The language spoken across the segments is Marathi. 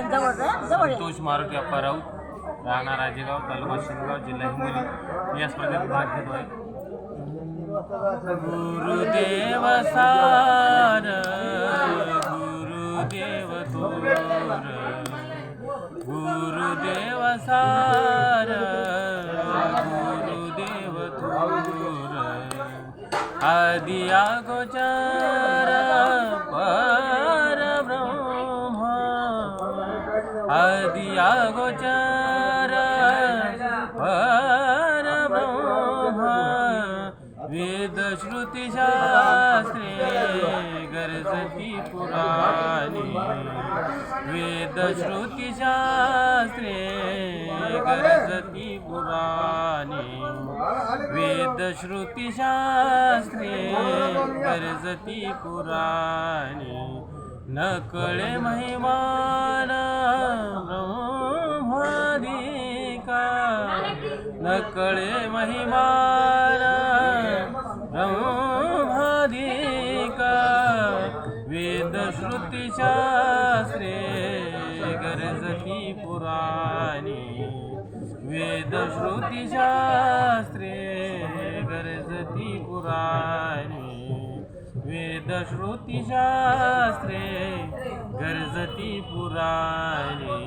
संतोष मारुती अप्पा राऊत राहणार राजेगाव, तालुका शिंदगाव, जिल्हा हिंगोली. या स्पर्धेत भाग घेतो आहे गुरुदेव सार, गुरुदेव थोर गुरुदेव सार, गुरुदेव थोर आदि अगोचर दिया अगोचर परब्रह्म वेद श्रुती शास्त्रे गरजती पुराणी। वेद श्रुती शास्त्रे गरजती पुराणी। वेद श्रुती शास्त्रे गरजती पुराणी। न कळे महिमान ब्रह्मादिका न कळे महिमान ब्रह्मादिका वेद श्रुती शास्त्रे गरजती पुराणी। वेद श्रुती शास्त्रे गरजती पुराणी। वेद श्रुती शास्त्रे गरजती पुराणे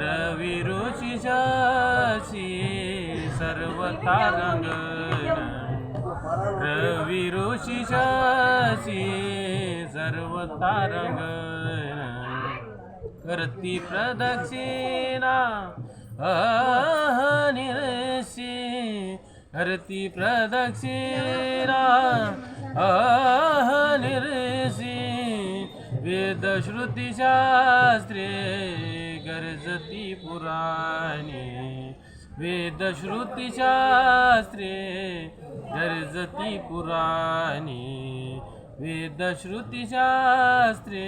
रवी ऋषी शशी सर्वता रंगण रवी ऋषी शशी सर्वता रंगण करती प्रदक्षिणा अनिर्षी हरती प्रदक्षिणा अनिर्षी वेद श्रुती शास्त्रे गरजती पुराणी। वेद श्रुती शास्त्रे गरजती पुराणी। वेद शास्त्रे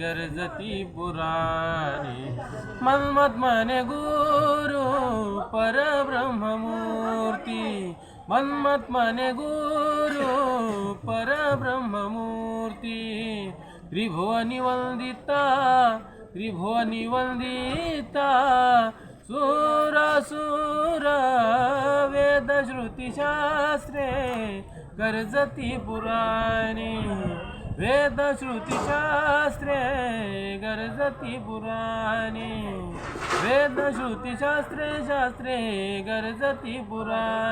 गरजती पुराणी। मन्मत्मने गुरु परब्रह्ममूर्ती। मन्मत्मने गुरु परब्रह्ममूर्ति। त्रिभुवनी वंदिता त्रिभुवनी वंदिता सुरासुर वेदश्रुतिशास्त्रे। श्रुती शास्त्रे गरजती पुराणी वेद श्रुती शास्त्रे गरजती पुराणी वेद शास्त्रे। शास्त्रे गरजती